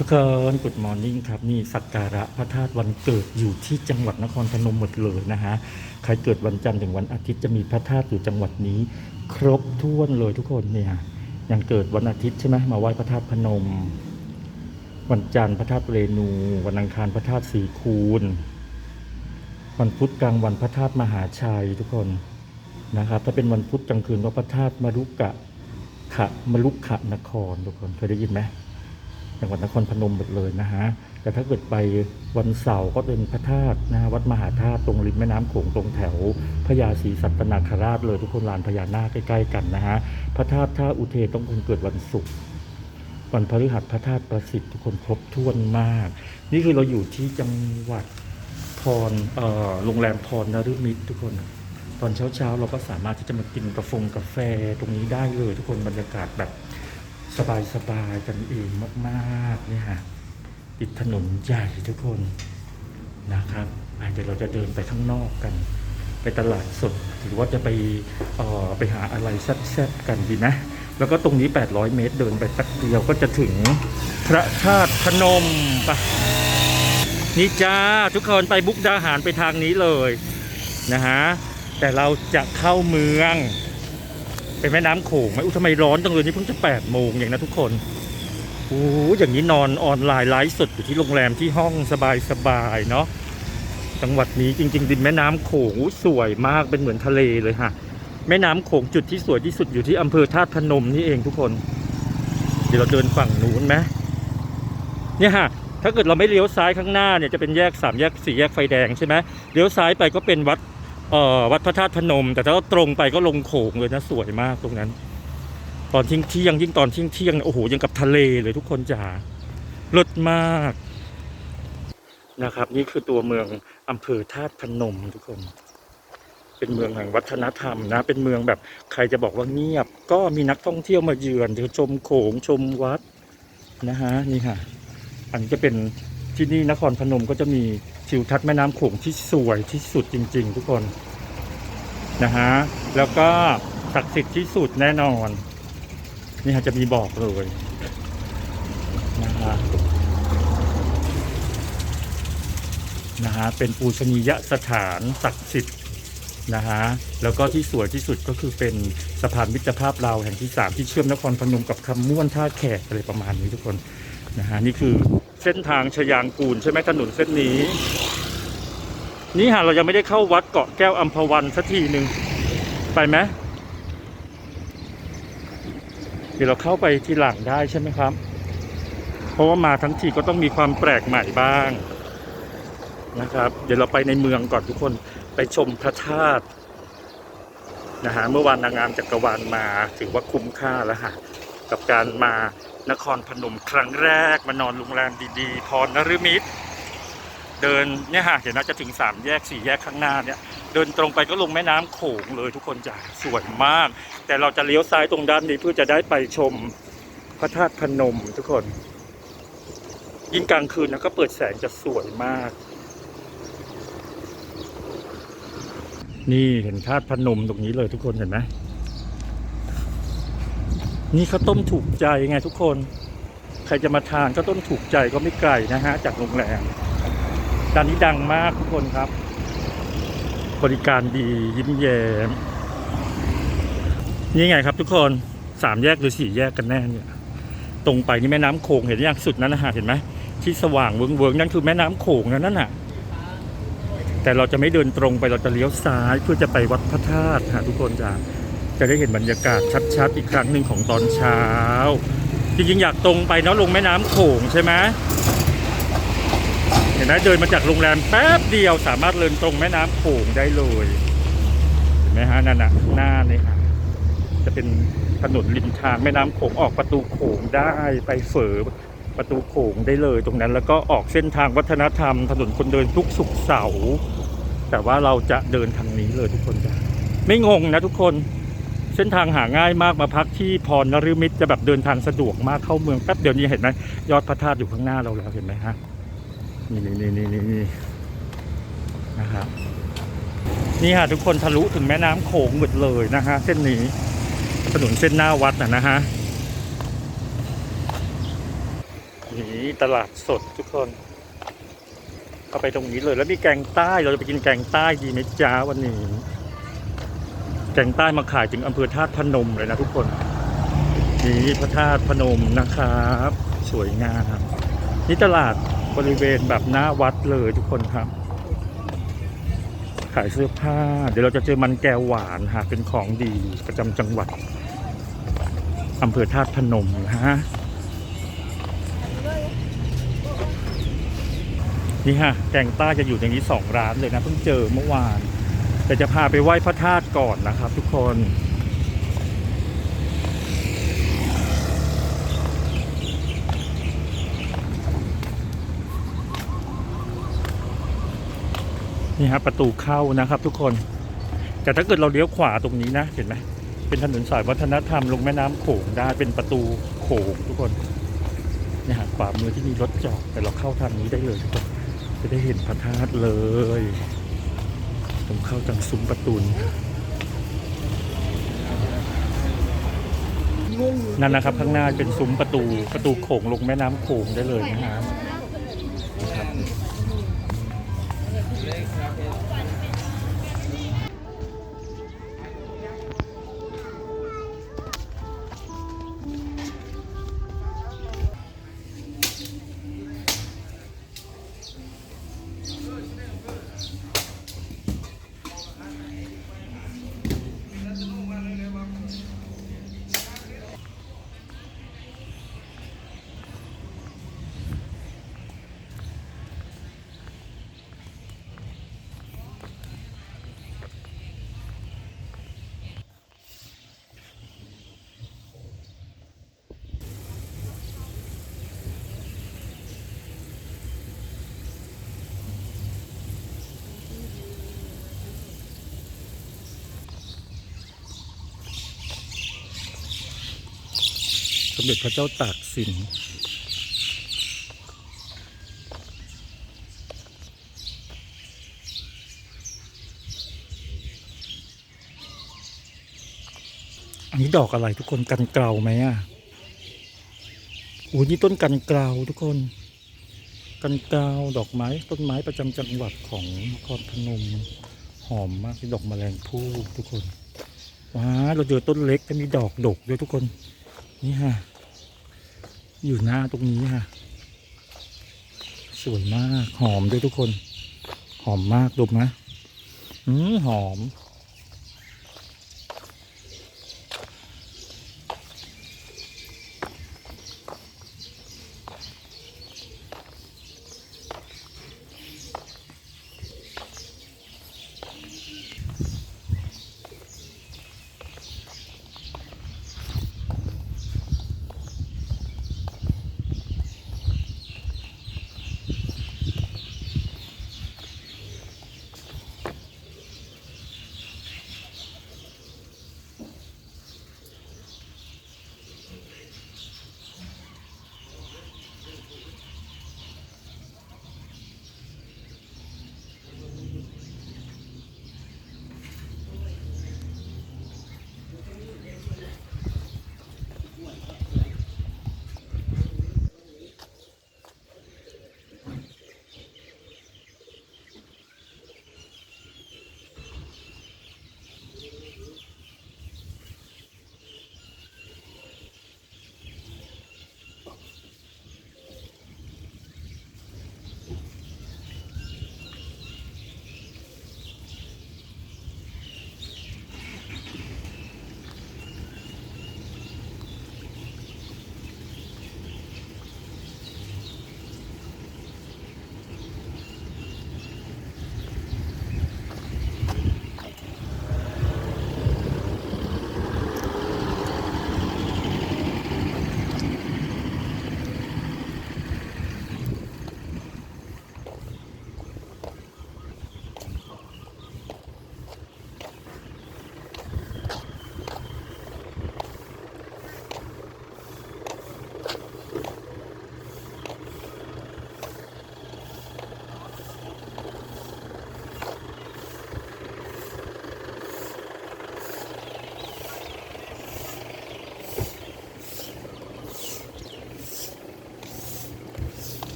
ทุกคนกุดมอร์นิ่งครับนี่สักการะพระธาตุวันเกิดอยู่ที่จังหวัดนครพนมหมดเลยนะฮะใครเกิดวันจันทร์ถึงวันอาทิตย์จะมีพระธาตุอยู่จังหวัดนี้ ครบถ้วนเลยทุกคนเนี่ยอย่างเกิดวันอาทิตย์ใช่ไหมมาไหว้พระธาตุพนม วันจันทร์พระธาตุเรนู วันอังคารพระธาตุสีคูณวันพุธกลางวันพระธาตุมหาชัยทุกคนนะครับถ้าเป็นวันพุธกลางคืนก็พระธาตุมรุกะขะมรุขะนครทุกคนเคยได้ยินไหม จังหวัดนครพนมหมดเลยนะฮะแต่ถ้าเกิดไปวันเสาร์ก็เป็นพระธาตุนะฮะวัดมหาธาตุตรงริมแม่น้ำโขงตรงแถวพญาศรีสัตนาคราชเลยทุกคนลานพญานาคใกล้ๆกันนะฮะพระธาตุท่าอุเทนต้องคนเกิดวันศุกร์วันพฤหัสพระธาตุประสิทธิ์ทุกคนครบถ้วนมาก นี่คือเราอยู่ที่จังหวัดพรเออโรงแรมพรนฤมิตรทุกคน ตอนเช้าๆ เราก็สามารถที่จะมากินกาแฟกาแฟตรงนี้ได้เลย ทุกคนบรรยากาศแบบ สบายๆกันเองมากๆเนี่ยฮะติดถนนใหญ่ทุกคนนะครับอะเดี๋ยวเราจะเดินไปข้างนอกกัน ไปตลาดสดหรือว่าจะไปเอ่อไปหาอะไรแซ่บๆกันดีไหมแล้วก็ตรงนี้ 800 เมตรเดินไปสักเดียวก็จะถึงพระธาตุพนมปะนี่จ้าทุกคนไปบุกดาหารไปทางนี้เลยนะฮะแต่เราจะเข้าเมือง เป็นแม่น้ำโขงไหมอุ้ยทำไมร้อนจังเลยนี่เพิ่งจะแปดโมงเองนะทุกคนโอ้อย่างนี้นอนออนไลน์ไลฟ์สดอยู่ที่โรงแรมที่ห้องสบายๆเนาะจังหวัดนี้จริงๆริมแม่น้ำโขงสวยมากเป็นเหมือนทะเลเลยฮะแม่น้ำโขงจุดที่สวยที่สุดอยู่ที่อำเภอธาตุพนมนี่เองทุกคน เดี๋ยวเราเดินฝั่งนู้นไหมเนี่ยฮะถ้าเกิดเราไม่เลี้ยวซ้ายข้างหน้าเนี่ยจะเป็นแยกสามแยกสี่แยกไฟแดงใช่ไหมเลี้ยวซ้ายไปก็เป็นวัด เอ่อวัดพระธาตุพนม แต่ถ้าเราตรงไปก็ลงโขงเลยนะสวยมากตรงนั้น ตอนเที่ยงเที่ยงยิ่งตอนเที่ยงเที่ยงโอ้โหยังกับทะเลเลยทุกคนจ๋าเลิศมากนะครับ นี่คือตัวเมืองอำเภอธาตุพนมทุกคน เป็นเมืองแห่งวัฒนธรรมนะ เป็นเมืองแบบใครจะบอกว่าเงียบ ก็มีนักท่องเที่ยวมาเยือนเดี๋ยวชมโขงชมวัดนะฮะนี่ค่ะ อันนี้จะเป็นที่นี่นครพนมก็จะมี ทิวทัศน์แม่น้ำโขงที่สวยที่สุดจริง ๆ ทุกคนนะฮะแล้วก็ศักดิ์สิทธิ์ที่สุดแน่นอน นี่ฮะจะมีบอกเลยนะฮะนะฮะเป็นปูชนียสถานศักดิ์สิทธิ์นะฮะแล้วก็ที่สวยที่สุดก็คือเป็นสะพานมิตรภาพลาวแห่งที่สามที่เชื่อมนครพนมกับคำม่วนท่าแขกอะไรประมาณนี้ทุกคนนะฮะนี่คือเส้นทางชยางกูลใช่ไหมถนนเส้นนี้ นี่ฮะเรายังไม่ได้เข้าวัดเกาะแก้วอัมพวันสักทีหนึ่งไปไหมเดี๋ยวเราเข้าไปทีหลังได้ใช่ไหมครับ เพราะว่ามาทั้งทีก็ต้องมีความแปลกใหม่บ้างนะครับ เดี๋ยวเราไปในเมืองก่อนทุกคนไปชมพระธาตุนะฮะเมื่อวานนางงามจักรวาลมาถือว่าคุ้มค่าแล้วฮะกับการมานครพนมครั้งแรกมานอนโรงแรมดีๆ พรนฤมิตร เดินเนี่ยฮะเห็นน่าจะถึงสามแยกสี่แยกข้างหน้าเนี่ยเดินตรงไปก็ลงแม่น้ำโขงเลยทุกคนจ้ะสวยมาก แต่เราจะเลี้ยวซ้ายตรงด้านนี้เพื่อจะได้ไปชมพระธาตุพนมทุกคน ยิ่งกลางคืนนะก็เปิดแสงจะสวยมาก นี่เห็นธาตุพนมตรงนี้เลยทุกคนเห็นไหมนี่ข้าวต้มถูกใจไงทุกคน ใครจะมาทานข้าวต้มถูกใจก็ไม่ไกลนะฮะจากโรงแรม ร้านนี้ดังมากทุกคนครับ บริการดียิ้มแย้มนี่ไงครับทุกคนสามแยกหรือสี่แยกกันแน่เนี่ย ตรงไปนี่แม่น้ำโขงเห็นอย่างสุดนั้นนะฮะเห็นไหมที่สว่างเวิงเวิงนั่นคือแม่น้ำโขงนั่นน่ะ แต่เราจะไม่เดินตรงไปเราจะเลี้ยวซ้ายเพื่อจะไปวัดพระธาตุฮะทุกคนจะจะได้เห็นบรรยากาศชัดๆอีกครั้งหนึ่งของตอนเช้าจริงๆอยากตรงไปเนาะลงแม่น้ำโขงใช่ไหม ไหมเดินมาจากโรงแรมแป๊บเดียวสามารถเดินตรงแม่น้ำโขงได้เลยเห็นไหมฮะนั่นน่ะหน้าเนี่ยฮะจะเป็นถนนริมทางแม่น้ำโขงออกประตูโขงได้ไปเฝอประตูโขงได้เลยตรงนั้นแล้วก็ออกเส้นทางวัฒนธรรม ถนนคนเดินทุกสุขเสาร์แต่ว่าเราจะเดินทางนี้เลยทุกคนจ้ะไม่งงนะทุกคนเส้นทางหาง่ายมากมาพักที่พรนฤมิตรจะแบบเดินทางสะดวกมากเข้าเมืองแป๊บเดียวนี้เห็นไหมยอดพระธาตุอยู่ข้างหน้าเราแล้วเห็นไหมฮะ นี่นี่นี่นี่นี่นี่นะครับนี่ฮะทุกคนทะลุถึงแม่น้ำโขงหมดเลยนะฮะเส้นนี้ถนนเส้นหน้าวัดนะนะฮะนี่ตลาดสดทุกคนเข้าไปตรงนี้เลยแล้วมีแกงใต้เราจะไปกินแกงใต้ดีไหมจ้าวันนี้ แกงใต้มาขายถึงอำเภอธาตุพนมเลยนะทุกคนนี่พระธาตุพนมนะครับ สวยงามนี่ตลาด บริเวณแบบหน้าวัดเลยทุกคนครับ ขายเสื้อผ้า เดี๋ยวเราจะเจอมันแก้วหวานหาเป็นของดีประจำจังหวัดอำเภอธาตุพนมนะฮะนี่ฮะแกงใต้จะอยู่อย่างนี้สองร้านเลยนะเพิ่งเจอเมื่อวาน แต่จะพาไปไหว้พระธาตุก่อนนะครับทุกคน นี่ฮะประตูเข้านะครับทุกคน แต่ถ้าเกิดเราเลี้ยวขวาตรงนี้นะ เห็นไหมเป็นถนนสายวัฒนธรรมลงแม่น้ำโขงได้เป็นประตูโขงทุกคนเนี่ยฮะขวามือที่มีรถจอดแต่เราเข้าทางนี้ได้เลยทุกคนจะได้เห็นพระธาตุเลยผมเข้าทางซุ้มประตูนั่นนะครับข้างหน้าเป็นซุ้มประตูประตูโขงลงแม่น้ำโขงได้เลยนะครับ สมเด็จพระเจ้าตากสิน อันนี้ดอกอะไรทุกคนกันเกลาไหมอะโอ้ยนี่ต้นกันเกลาทุกคน กันเกลาดอกไม้ ต้นไม้ประจำจังหวัดของนครพนมหอมมากเป็นดอกมแมลงภู่ทุกคนว้าเราเจอต้นเล็กแต่มีดอกดกด้วยทุกคน นี่ฮะ อยู่หน้าตรงนี้ฮะ สวยมาก หอมด้วยทุกคน หอมมากดมนะอืมหอม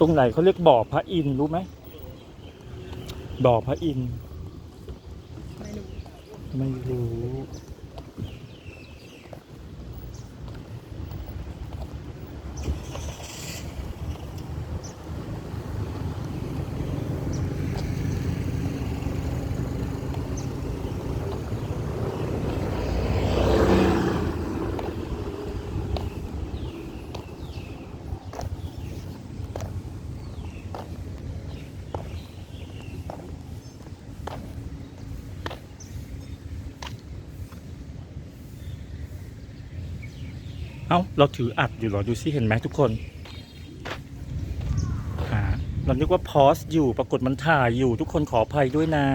ตรงไหนเขาเรียกบ่อพระอินทร์รู้ไหมบ่อพระอินทร์ไม่รู้ เอ้าเราถืออัดอยู่หรอดูซิเห็นไหมทุกคนอ่าเรานึกว่าพอสอยู่ปรากฏมันถ่ายอยู่ทุกคนขออภัยด้วยนะ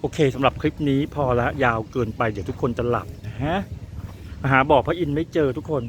โอเคสำหรับคลิปนี้พอละยาวเกินไปเดี๋ยวทุกคนจะหลับนะฮะหาบอกพระอินทร์ไม่เจอทุกคน